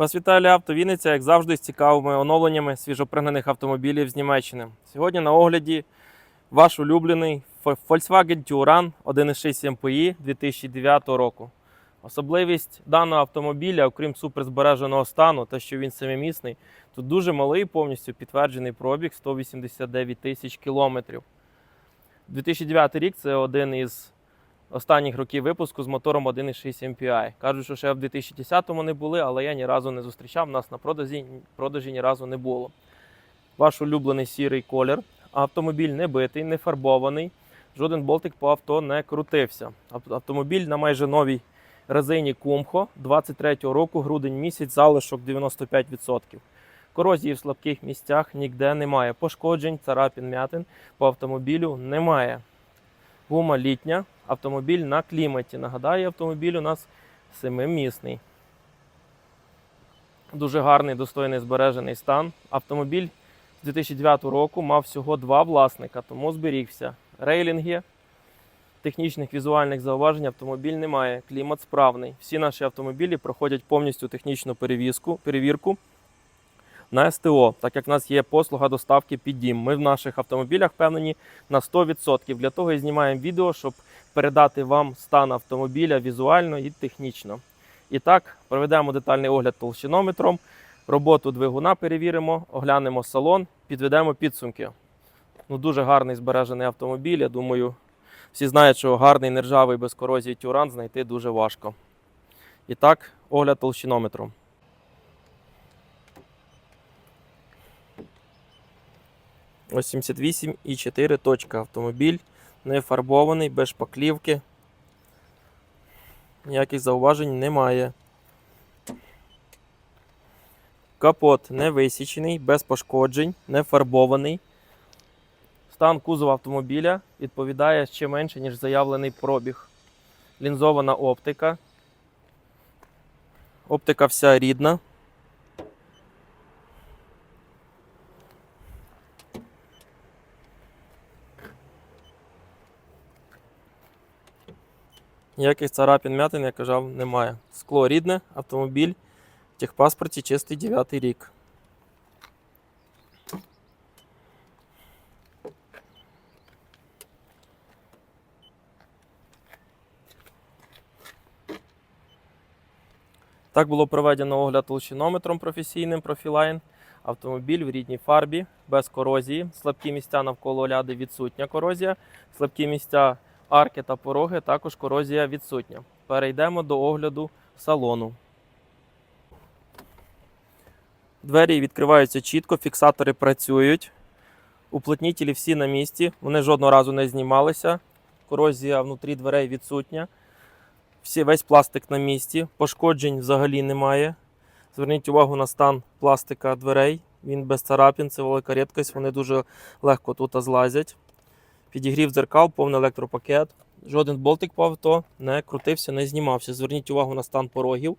Вас вітає Авто Вінниця, як завжди, з цікавими оновленнями свіжопригнаних автомобілів з Німеччини. Сьогодні на огляді ваш улюблений Volkswagen Touran 1.6 MPI 2009 року. Особливість даного автомобіля, окрім суперзбереженого стану, те, що він семимісний, тут дуже малий, повністю підтверджений пробіг 189 тисяч кілометрів. 2009 рік це один із останніх років випуску з мотором 1.6 MPI. Кажуть, що ще в 2010-му не були, але я ні разу не зустрічав. Нас на продажі, продажі ні разу не було. Ваш улюблений сірий колір. Автомобіль не битий, не фарбований. Жоден болтик по авто не крутився. Автомобіль на майже новій резині Kumho 23-го року, грудень місяць, залишок 95%. Корозії в слабких місцях ніде немає. Пошкоджень, царапін, м'ятин по автомобілю немає. Гума літня, автомобіль на кліматі. Нагадаю, автомобіль у нас семимісний. Дуже гарний, достойний збережений стан. Автомобіль з 2009 року мав всього два власника, тому зберігся. Рейлінги, технічних візуальних зауважень автомобіль немає. Клімат справний. Всі наші автомобілі проходять повністю технічну перевізку, перевірку на СТО, так як в нас є послуга доставки під дім. Ми в наших автомобілях впевнені на 100%. Для того і знімаємо відео, щоб передати вам стан автомобіля візуально і технічно. І так, проведемо детальний огляд толщинометром, роботу двигуна перевіримо, оглянемо салон, підведемо підсумки. Ну, дуже гарний збережений автомобіль. Я думаю, всі знають, що гарний нержавий без корозії тюран знайти дуже важко. І так, огляд толщинометром. Ось 78,4 точка. Автомобіль не фарбований, без шпаклівки. Ніяких зауважень немає. Капот не висічений, без пошкоджень, не фарбований. Стан кузова автомобіля відповідає ще менше, ніж заявлений пробіг. Лінзована оптика. Оптика вся рідна. Ніяких царапін м'ятин, як казав, немає. Скло рідне, автомобіль в техпаспорті чистий 9 рік. Так було проведено огляд толщинометром професійним профілайн. Автомобіль в рідній фарбі, без корозії. Слабкі місця навколо ляди відсутня корозія. Слабкі місця арки та пороги також корозія відсутня. Перейдемо до огляду салону. Двері відкриваються чітко, фіксатори працюють. Уплотнітелі всі на місці, вони жодного разу не знімалися. Корозія внутрі дверей відсутня. Всі, весь пластик на місці, пошкоджень взагалі немає. Зверніть увагу на стан пластика дверей. Він без царапін, це велика рідкість, вони дуже легко тут злазять. Підігрів дзеркал, повний електропакет. Жоден болтик по авто не крутився, не знімався. Зверніть увагу на стан порогів.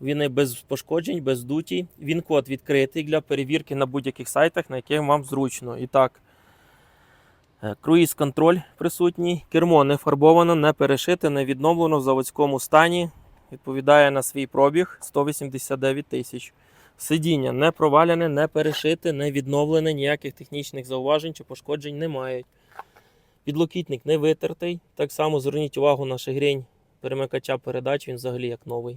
Він без пошкоджень, без дуті. Він код відкритий для перевірки на будь-яких сайтах, на яких вам зручно. І так, е, круїз контроль присутній. Кермо не фарбовано, не перешите, не відновлено в заводському стані. Відповідає на свій пробіг 189 тисяч. Сидіння не проваляне, не перешите, не відновлене, ніяких технічних зауважень чи пошкоджень немає. Підлокітник не витертий. Так само зверніть увагу на шигрень перемикача передач, він взагалі як новий.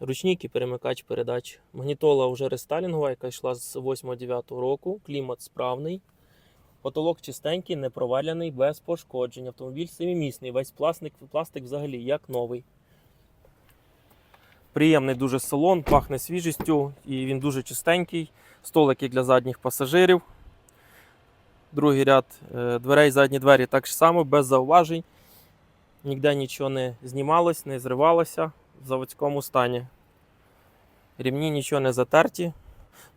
Ручник і перемикач передач. Магнітола вже рестайлінгова, яка йшла з 8-9 року. Клімат справний. Потолок чистенький, не проваляний, без пошкоджень. Автомобіль семимісний, весь пластик, пластик взагалі як новий. Приємний дуже салон, пахне свіжістю і він дуже чистенький. Столики для задніх пасажирів. Другий ряд е, дверей, задні двері так само, без зауважень. Ніде нічого не знімалось, не зривалося в заводському стані. Рівні нічого не затерті.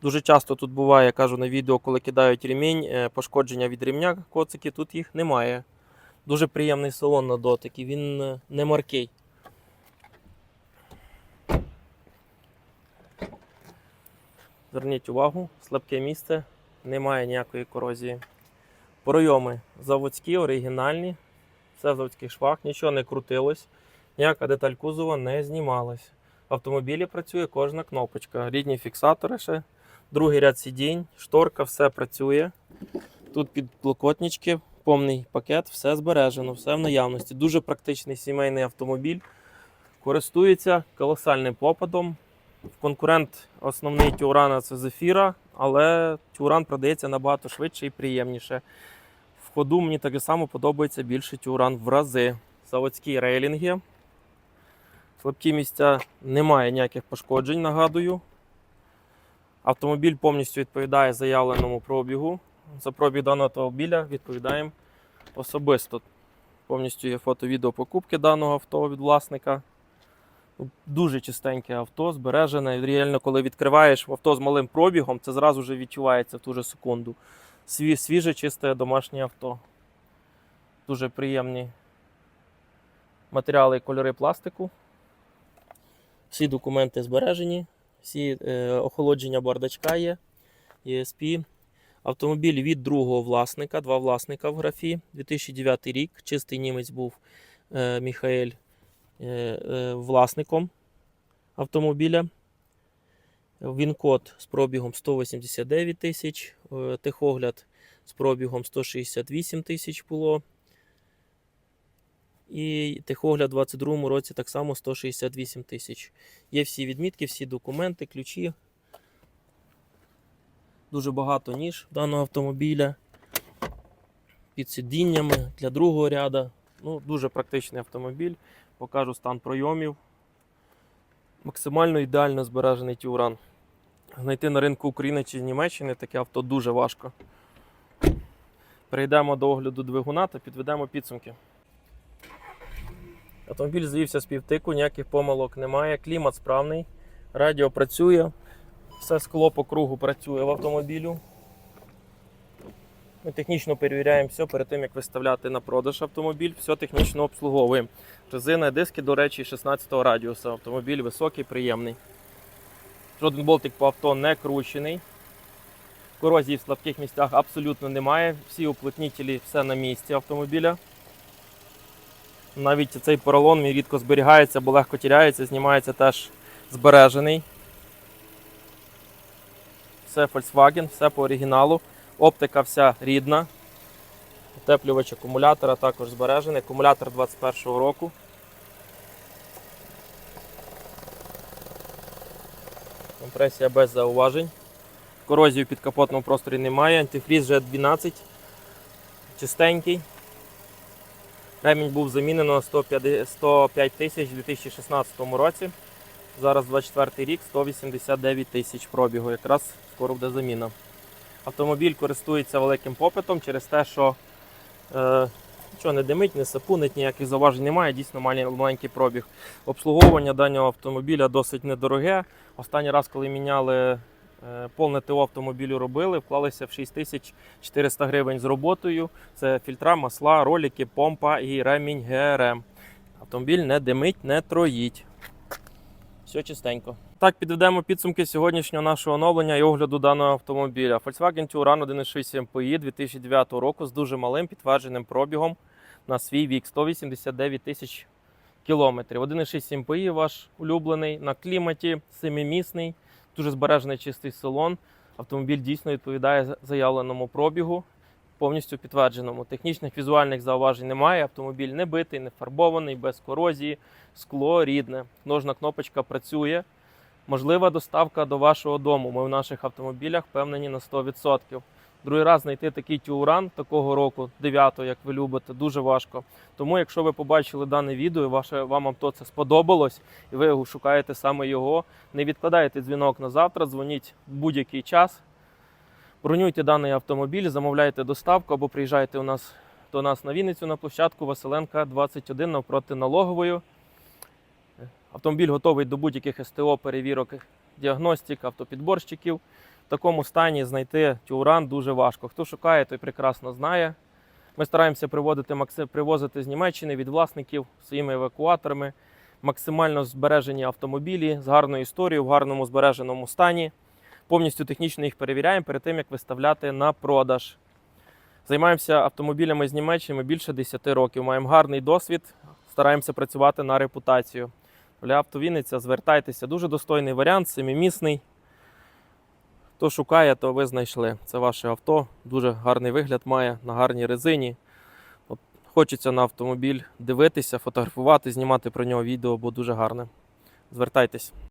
Дуже часто тут буває, я кажу на відео, коли кидають ремінь, е, пошкодження від ремня коцики, тут їх немає. Дуже приємний салон на дотик і він е, не маркий. Зверніть увагу, слабке місце, немає ніякої корозії. Пройоми заводські, оригінальні, все в заводських швах, нічого не крутилось, ніяка деталь кузова не знімалась. В автомобілі працює кожна кнопочка. Рідні фіксатори ще, другий ряд сидінь, шторка, все працює. Тут підлокотнички, повний пакет, все збережено, все в наявності. Дуже практичний сімейний автомобіль. Користується колосальним попадом. Конкурент основний Тюрана це Зефіра, але Тюран продається набагато швидше і приємніше. В ходу мені так само подобається більше Тюран в рази. Заводські рейлінги. Слабкі місця немає ніяких пошкоджень, нагадую. Автомобіль повністю відповідає заявленому пробігу. За пробіг даного автомобіля відповідаємо особисто. Повністю є фото-відео покупки даного авто від власника. Дуже чистеньке авто, збережене. Реально, коли відкриваєш авто з малим пробігом, це зразу вже відчувається в ту же секунду. Сві- Свіже, чисте домашнє авто. Дуже приємні матеріали і кольори пластику. Всі документи збережені, всі е, охолодження бардачка є, ESP. Автомобіль від другого власника, два власника в графі. 2009 рік. Чистий німець був е, Міхаель власником автомобіля. Він код з пробігом 189 тисяч, е, техогляд з пробігом 168 тисяч було. І техогляд у 2022 році так само 168 тисяч. Є всі відмітки, всі документи, ключі. Дуже багато ніж даного автомобіля. Під сидіннями для другого ряду. Ну, дуже практичний автомобіль. Покажу стан пройомів. Максимально ідеально збережений тюран. Знайти на ринку України чи Німеччини таке авто дуже важко. Перейдемо до огляду двигуна та підведемо підсумки. Автомобіль завівся з півтику, ніяких помилок немає. Клімат справний, радіо працює, все скло по кругу працює в автомобілю. Ми технічно перевіряємо все перед тим, як виставляти на продаж автомобіль, все технічно обслуговуємо. Резина диски, до речі, 16 радіуса. Автомобіль високий, приємний. Жоден болтик по авто не кручений. Корозії в слабких місцях абсолютно немає. Всі уплотнітелі, все на місці автомобіля. Навіть цей поролон мій рідко зберігається, бо легко тіряється, знімається теж збережений. Все Volkswagen, все по оригіналу. Оптика вся рідна. Утеплювач акумулятора також збережений. Акумулятор 21-го року. Компресія без зауважень. Корозії в підкапотному просторі немає. Антифріз G12. Чистенький. Ремінь був замінено 105 тисяч у 2016 році. Зараз 24 рік, 189 тисяч пробігу. Якраз скоро буде заміна. Автомобіль користується великим попитом через те, що е, нічого не димить, не сапунить, ніяких зауважень немає, дійсно маленький пробіг. Обслуговування даного автомобіля досить недороге. Останній раз, коли міняли е, повне ТО автомобілю робили, вклалися в 6400 гривень з роботою. Це фільтра, масла, ролики, помпа і ремінь ГРМ. Автомобіль не димить, не троїть. Все чистенько. Так, підведемо підсумки сьогоднішнього нашого оновлення і огляду даного автомобіля. Volkswagen Touran 1.6 MPI 2009 року з дуже малим підтвердженим пробігом на свій вік 189 тисяч кілометрів. 1.6 MPI ваш улюблений на кліматі, семимісний, дуже збережений чистий салон. Автомобіль дійсно відповідає заявленому пробігу, повністю підтвердженому. Технічних візуальних зауважень немає. Автомобіль не битий, не фарбований, без корозії, скло рідне. Ножна кнопочка працює. Можлива доставка до вашого дому. Ми в наших автомобілях впевнені на 100%. Другий раз знайти такий тюран такого року, 9-го, як ви любите, дуже важко. Тому, якщо ви побачили дане відео, і ваше вам авто це сподобалось, і ви шукаєте саме його, не відкладайте дзвінок на завтра, дзвоніть в будь-який час. Бронюйте даний автомобіль, замовляйте доставку або приїжджайте у нас до нас на Вінницю на площадку Василенка 21 навпроти налоговою. Автомобіль готовий до будь-яких СТО, перевірок, діагностик, автопідборщиків. В такому стані знайти тюран дуже важко. Хто шукає, той прекрасно знає. Ми стараємося приводити, привозити з Німеччини від власників своїми евакуаторами. Максимально збережені автомобілі з гарною історією, в гарному збереженому стані. Повністю технічно їх перевіряємо перед тим, як виставляти на продаж. Займаємося автомобілями з Німеччини більше 10 років. Маємо гарний досвід, стараємося працювати на репутацію. Авто Вінниця звертайтеся. Дуже достойний варіант, семимісний. Хто шукає, то ви знайшли. Це ваше авто. Дуже гарний вигляд має на гарній резині. От, хочеться на автомобіль дивитися, фотографувати, знімати про нього відео, бо дуже гарне. Звертайтесь.